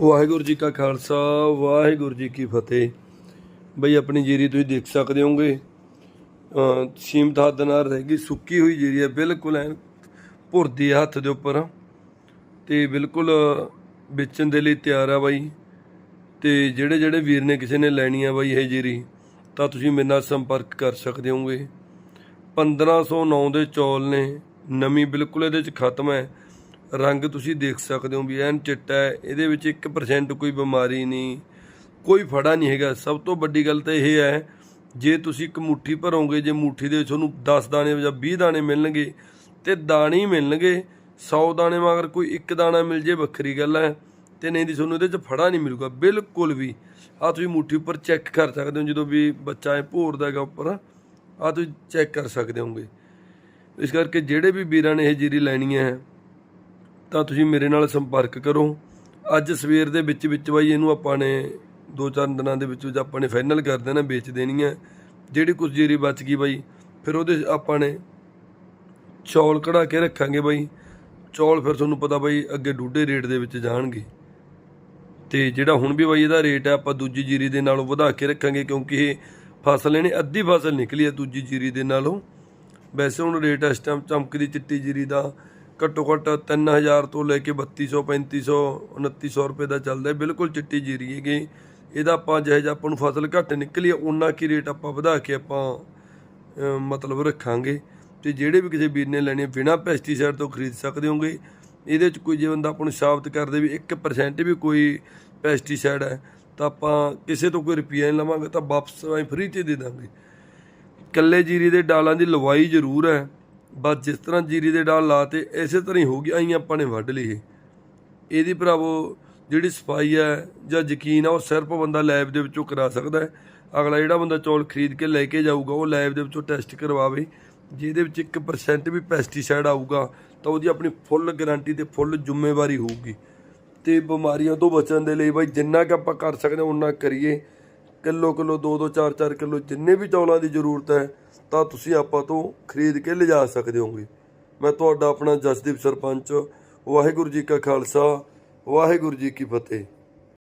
ਵਾਹਿਗੁਰੂ ਜੀ ਕਾ ਖਾਲਸਾ, ਵਾਹਿਗੁਰੂ ਜੀ ਕੀ ਫਤਿਹ। ਬਈ ਆਪਣੀ ਜੀਰੀ ਤੁਸੀਂ ਦੇਖ ਸਕਦੇ ਹੋਗੇ ਸੀਮਤ ਹੱਦ ਨਾਲ ਰਹਿ ਗਈ ਸੁੱਕੀ ਹੋਈ ਜੀਰੀ ਹੈ, ਬਿਲਕੁਲ ਐਨ ਭੁਰਦੀ ਹੈ ਹੱਥ ਦੇ ਉੱਪਰ। ਤੇ ਬਿਲਕੁਲ ਵੇਚਣ ਦੇ ਲਈ ਤਿਆਰ ਆ ਬਾਈ। ਤੇ ਜਿਹੜੇ ਜਿਹੜੇ ਵੀਰ ਨੇ ਕਿਸੇ ਨੇ ਲੈਣੀ ਆ ਬਾਈ ਇਹ ਜੀਰੀ, ਤਾਂ ਤੁਸੀਂ ਮੇਰੇ ਨਾਲ ਸੰਪਰਕ ਕਰ ਸਕਦੇ ਹੋਗੇ 1509 ਦੇ ਚੌਲ ਨੇ, ਨਵੀਂ ਬਿਲਕੁਲ ਇਹਦੇ ਚ ਖਤਮ ਹੈ। ਰੰਗ ਤੁਸੀਂ ਦੇਖ ਸਕਦੇ ਹੋ ਵੀ ਐਨ ਚਿੱਟਾ ਹੈ, ਇਹਦੇ ਵਿੱਚ 1% ਕੋਈ ਬਿਮਾਰੀ ਨਹੀਂ, ਕੋਈ ਫੜਾ ਨਹੀਂ ਹੈਗਾ। ਸਭ ਤੋਂ ਵੱਡੀ ਗੱਲ ਤਾਂ ਇਹ ਹੈ, ਜੇ ਤੁਸੀਂ ਇੱਕ ਮੁੱਠੀ ਭਰੋਗੇ, ਜੇ ਮੁੱਠੀ ਦੇ ਵਿੱਚ ਤੁਹਾਨੂੰ 10 ਦਾਣੇ ਜਾਂ 20 ਦਾਣੇ ਮਿਲਣਗੇ, ਤੇ ਦਾਣੇ ਮਿਲਣਗੇ 100 ਦਾਣੇ ਮਗਰ ਕੋਈ ਇੱਕ ਦਾਣਾ ਮਿਲ ਜੇ, ਵੱਖਰੀ ਗੱਲ ਹੈ। ਤੇ ਨਹੀਂ ਦੀ ਤੁਹਾਨੂੰ ਇਹਦੇ 'ਚ ਫੜਾ ਨਹੀਂ ਮਿਲੂਗਾ, ਬਿਲਕੁਲ ਵੀ। ਆ ਤੁਸੀਂ ਮੁੱਠੀ ਉੱਪਰ ਚੈੱਕ ਕਰ ਸਕਦੇ ਹੋ, ਜਦੋਂ ਵੀ ਬੱਚਾ ਇਹ ਭੋਰਦਾ ਹੈਗਾ ਉੱਪਰ ਆ ਤੁਸੀਂ ਚੈੱਕ ਕਰ ਸਕਦੇ ਹੋਗੇ ਇਸ ਕਰਕੇ ਜਿਹੜੇ ਵੀ ਵੀਰਾਂ ਨੇ ਇਹ ਜੀਰੀ ਲੈਣੀ ਹੈ ਤਾਂ ਤੁਸੀਂ ਮੇਰੇ ਨਾਲ ਸੰਪਰਕ ਕਰੋ। ਅੱਜ ਸਵੇਰ ਦੇ ਵਿੱਚ ਵਿੱਚ ਬਾਈ, ਇਹਨੂੰ ਆਪਾਂ ਨੇ ਦੋ ਚਾਰ ਦਿਨਾਂ ਦੇ ਵਿੱਚ ਵਿੱਚ ਆਪਾਂ ਨੇ ਫਾਈਨਲ ਕਰ ਦੇਣਾ, ਵੇਚ ਦੇਣੀ ਹੈ। ਜਿਹੜੀ ਕੁਝ ਜੀਰੀ ਬਚ ਗਈ ਬਾਈ, ਫਿਰ ਉਹਦੇ ਆਪਾਂ ਨੇ ਚੌਲ ਕਢਾ ਕੇ ਰੱਖਾਂਗੇ ਬਾਈ। ਚੌਲ ਫਿਰ ਤੁਹਾਨੂੰ ਪਤਾ ਬਾਈ, ਅੱਗੇ ਡੂਡੇ ਰੇਟ ਦੇ ਵਿੱਚ ਜਾਣਗੇ। ਤੇ ਜਿਹੜਾ ਹੁਣ ਵੀ ਬਾਈ ਇਹਦਾ ਰੇਟ ਹੈ, ਆਪਾਂ ਦੂਜੀ ਜੀਰੀ ਦੇ ਨਾਲੋਂ ਵਧਾ ਕੇ ਰੱਖਾਂਗੇ, ਕਿਉਂਕਿ ਇਹ ਫਸਲ, ਇਹਨੇ ਅੱਧੀ ਫਸਲ ਨਿਕਲੀ ਹੈ ਦੂਜੀ ਜੀਰੀ ਦੇ ਨਾਲੋਂ। ਵੈਸੇ ਹੁਣ ਰੇਟ ਇਸ ਟਾਈਮ ਚਮਕਦੀ ਚਿੱਟੀ ਜੀਰੀ ਦਾ ਘੱਟੋ ਘੱਟ 3000 ਤੋਂ ਲੈ ਕੇ 3200 3500 2900 ਰੁਪਏ ਦਾ ਚੱਲਦਾ ਬਿਲਕੁਲ ਚਿੱਟੀ ਜੀਰੀ ਹੈਗੀ। ਇਹਦਾ ਆਪਾਂ ਜਿਹੇ ਜਿਹਾ ਆਪਾਂ ਨੂੰ ਫਸਲ ਘੱਟ ਨਿਕਲੀ ਹੈ ਉਹਨਾਂ ਕੀ ਰੇਟ ਆਪਾਂ ਵਧਾ ਕੇ ਆਪਾਂ ਮਤਲਬ ਰੱਖਾਂਗੇ। ਤੇ ਜਿਹੜੇ ਵੀ ਕਿਸੇ ਵੀਰ ਨੇ ਲੈਣੇ ਹੈ ਬਿਨਾ ਪੈਸਟੀਸਾਈਡ ਤੋਂ ਖਰੀਦ ਸਕਦੇ ਹੋਗੇ। ਇਹਦੇ ਚ ਕੋਈ ਜੇ ਬੰਦਾ ਆਪਾਂ ਨੂੰ ਸਾਬਤ ਕਰਦੇ ਵੀ 1% ਵੀ ਕੋਈ ਪੈਸਟੀਸਾਈਡ ਹੈ, ਤਾਂ ਆਪਾਂ ਕਿਸੇ ਤੋਂ ਕੋਈ ਰੁਪਈਆ ਨਹੀਂ ਲਵਾਂਗੇ, ਤਾਂ ਵਾਪਸ ਅਸੀਂ ਫ੍ਰੀ ਚ ਦੇ ਦਾਂਗੇ। ਕੱਲੇ ਜੀਰੀ ਦੇ ਡਾਲਾਂ ਦੀ ਲਵਾਈ ਜ਼ਰੂਰ ਹੈ। ਬਸ ਜਿਸ ਤਰ੍ਹਾਂ ਜੀਰੀ ਦੇ ਡਾਲ ਲਾਤੇ ਇਸੇ ਤਰ੍ਹਾਂ ਹੀ ਹੋਊਗੀ ਆਈ ਆਪਾਂ ਨੇ ਵੱਢ ਲਈ ਇਹਦੀ ਭਰਾਵੋ, ਜਿਹੜੀ ਸਫ਼ਾਈ ਹੈ ਜਾਂ ਯਕੀਨ ਆ, ਉਹ ਸਿਰਫ ਬੰਦਾ ਲੈਬ ਦੇ ਵਿੱਚੋਂ ਕਰਾ ਸਕਦਾ ਹੈ। ਅਗਲਾ ਜਿਹੜਾ ਬੰਦਾ ਚੌਲ ਖਰੀਦ ਕੇ ਲੈ ਕੇ ਜਾਊਗਾ, ਉਹ ਲੈਬ ਦੇ ਵਿੱਚੋਂ ਟੈਸਟ ਕਰਵਾਵੇ। ਜਿਹਦੇ ਵਿੱਚ 1% ਵੀ ਪੈਸਟੀਸਾਈਡ ਆਊਗਾ, ਤਾਂ ਉਹਦੀ ਆਪਣੀ ਫੁੱਲ ਗਾਰੰਟੀ ਤੇ ਫੁੱਲ ਜ਼ਿੰਮੇਵਾਰੀ ਹੋਊਗੀ। ਤੇ ਬਿਮਾਰੀਆਂ ਤੋਂ ਬਚਣ ਦੇ ਲਈ ਬਾਈ, ਜਿੰਨਾ ਕਿ ਆਪਾਂ ਕਰ ਸਕਦੇ ਹਾਂ ਉਨਾ ਕਰੀਏ। ਕਿਲੋ ਕਿਲੋ 2 2 4 4 ਕਿਲੋ ਜਿੰਨੇ ਵੀ ਚੌਲਾਂ ਦੀ ਜ਼ਰੂਰਤ ਹੈ, ਤਾਂ ਤੁਸੀਂ ਆਪਾਂ ਤੋਂ ਖਰੀਦ ਕੇ ਲਿਜਾ ਸਕਦੇ ਹੋਗੇ ਮੈਂ ਤੁਹਾਡਾ ਆਪਣਾ ਜਸਦੀਪ ਸਰਪੰਚ, ਵਾਹਿਗੁਰੂ ਜੀ ਕਾ ਖਾਲਸਾ, ਵਾਹਿਗੁਰੂ ਜੀ ਕੀ ਫਤਿਹ।